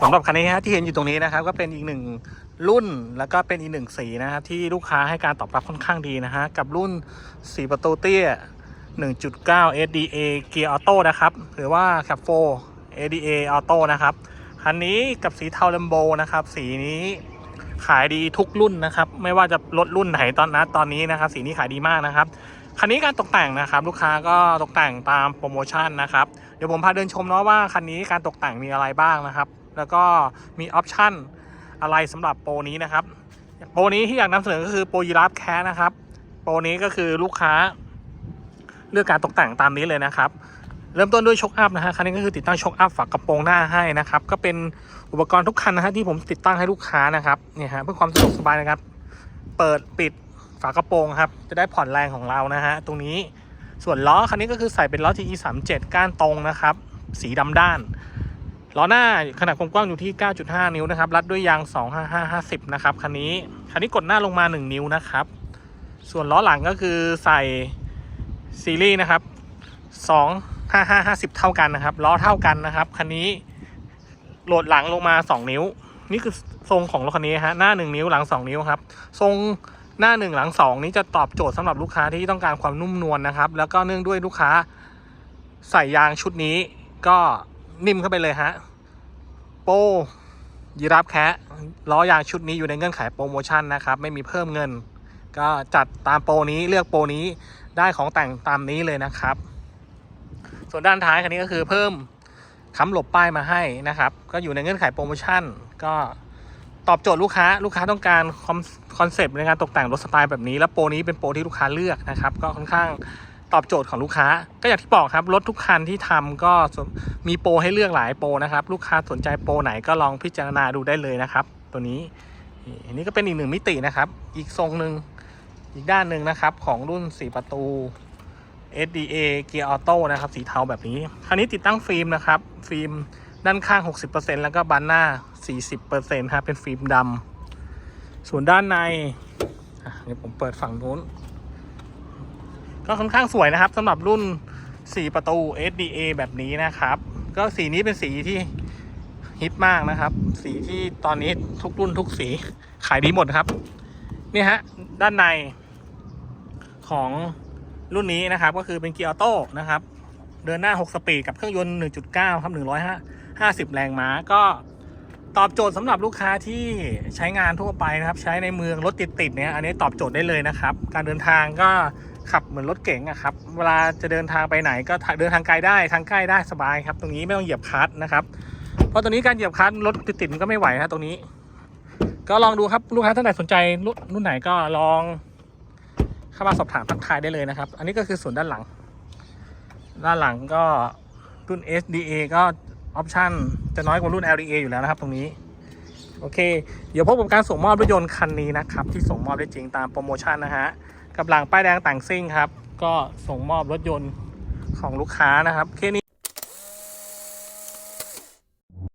สำหรับคันนี้ฮะที่เห็นอยู่ตรงนี้นะครับก็เป็นอีกหนึ่งรุ่นแล้วก็เป็นอีกหนึ่งสีนะครับที่ลูกค้าให้การตอบรับค่อนข้างดีนะฮะกับรุ่น 4 ประตูเตี้ย 1.9 SDA Gear Auto นะครับหรือว่า Cap 4 ADA Auto นะครับคันนี้กับสีเทาเลมโบนะครับสีนี้ขายดีทุกรุ่นนะครับไม่ว่าจะรถรุ่นไหนตอนนั้นตอนนี้นะครับสีนี้ขายดีมากนะครับ คันนี้การตกแต่งนะครับ ลูกค้าก็ตกแต่งตามโปรโมชั่นนะครับเดี๋ยวผมพาเดินชมเนาะว่าคันนี้การตกแต่งมีอะไรบ้างนะครับ แล้วก็มีออปชั่นอะไรสำหรับโปรนี้นะครับโปรนี้ที่อยากนำเสนอก็คือโปรยีราฟแคสนะครับโปรนี้ก็คือลูกค้าเลือกการตกแต่งตามนี้เลยนะครับ เริ่มต้นด้วยช็อคอัพนะฮะคันนี้ก็คือติดตั้งช็อคอัพฝากระโปรงหน้าให้นะครับ ก็เป็นอุปกรณ์ทุกคันนะฮะที่ผมติดตั้งให้ลูกค้านะครับเนี่ยฮะเพื่อความสะดวกสบายนะครับ เปิดปิด ฝากระโปรงครับ จะได้ผ่อนแรงของเรานะฮะ ตรงนี้ส่วนล้อคันนี้ก็คือใส่เป็นล้อ TE 3 7ก้านตรงนะครับ สีดำด้านล้อหน้าขนาดความกว้างอยู่ที่ 9.5 นิ้วนะครับ รัดด้วยยาง 25550 นะครับคันนี้คันนี้กดหน้าลงมา 1 นิ้วนะครับ ส่วนล้อหลังก็คือใส่ซีรีส์นะครับ 25550 เท่ากันนะครับล้อเท่ากันนะครับคันนี้โหลดหลังลงมา 2 นิ้ว นี่คือทรงของรถคันนี้ฮะหน้า 1 นิ้วหลัง 2 นิ้วครับ ทรง หน้า1หลัง2นี้จะตอบโจทย์สำหรับลูกค้าที่ต้องการความนุ่มนวลนะครับ แล้วก็เนื่องด้วยลูกค้าใส่ยางชุดนี้ก็นิ่มเข้าไปเลยฮะโปยีราฟแคะล้อยางชุดนี้อยู่ในเงื่อนไขโปรโมชั่นนะครับ ไม่มีเพิ่มเงิน ก็จัดตามโปรนี้เลือกโปรนี้ได้ของแต่งตามนี้เลยนะครับ ส่วนด้านท้ายคันนี้ก็คือเพิ่มค้ำหลบป้ายมาให้นะครับ ก็อยู่ในเงื่อนไขโปรโมชั่นก็ ตอบโจทย์ลูกค้าลูกค้าต้องการคอนเซปต์ในการตกแต่งรถสไตล์แบบนี้ แล้วโปรนี้เป็นโปรที่ลูกค้าเลือกนะครับ ก็ค่อนข้างตอบโจทย์ของลูกค้า ก็อย่างที่บอกครับรถทุกคันที่ทำก็มีโปรให้เลือกหลายโปรนะครับ ลูกค้าสนใจโปรไหนก็ลองพิจารณาดูได้เลยนะครับ ตัวนี้นี่อันนี้ก็เป็นอีกหนึ่งมิตินะครับ อีกทรงหนึ่งอีกด้านหนึ่งนะครับ ของรุ่น 4 ประตู SDA Gear Auto นะครับ สีเทาแบบนี้คันนี้ติดตั้งฟิล์มนะครับ ฟิล์มด้านข้าง 60%แล้วก็บานหน้า 40%ครับเป็นฟิล์มดำส่วนด้านในเดี๋ยวผมเปิดฝั่งนู้น ก็ค่อนข้างสวยนะครับสำหรับรุ่น 4 ประตู SDA แบบนี้นะครับ ก็สีนี้เป็นสีที่ฮิตมากนะครับ สีที่ตอนนี้ทุกรุ่นทุกสีขายดีหมดครับ นี่ฮะ ด้านในของรุ่นนี้นะครับ ก็คือเป็นเกียร์ออโต้นะครับ เดินหน้า 6 สปีดกับเครื่องยนต์ 1.9 ครับ 150 แรงม้าก็ ตอบโจทย์สำหรับลูกค้าที่ใช้งานทั่วไปนะครับ ใช้ในเมืองรถติดๆเนี่ยอันนี้ตอบโจทย์ได้เลยนะครับ การเดินทางก็ขับเหมือนรถเก๋งอะครับ เวลาจะเดินทางไปไหนก็เดินทางไกลได้ทางใกล้ได้สบายครับ ตรงนี้ไม่ต้องเหยียบคลัตช์นะครับ เพราะตรงนี้การเหยียบคลัตช์รถติดๆมันก็ไม่ไหวครับตรงนี้ ก็ลองดูครับลูกค้าท่านไหนสนใจรุ่นรุ่นไหนก็ลองเข้ามาสอบถามทักทายได้เลยนะครับ อันนี้ก็คือส่วนด้านหลัง ด้านหลังก็รุ่น SDA ก็ออปชั่น จะน้อยกว่ารุ่น LDA อยู่แล้วนะครับตรงนี้ โอเค เดี๋ยวพบกับการส่งมอบรถยนต์คันนี้นะครับ ที่ส่งมอบได้จริงตามโปรโมชั่นนะฮะกับหลังป้ายแดงแต่งซิ่งครับ ก็ส่งมอบรถยนต์ของลูกค้านะครับ เคนี้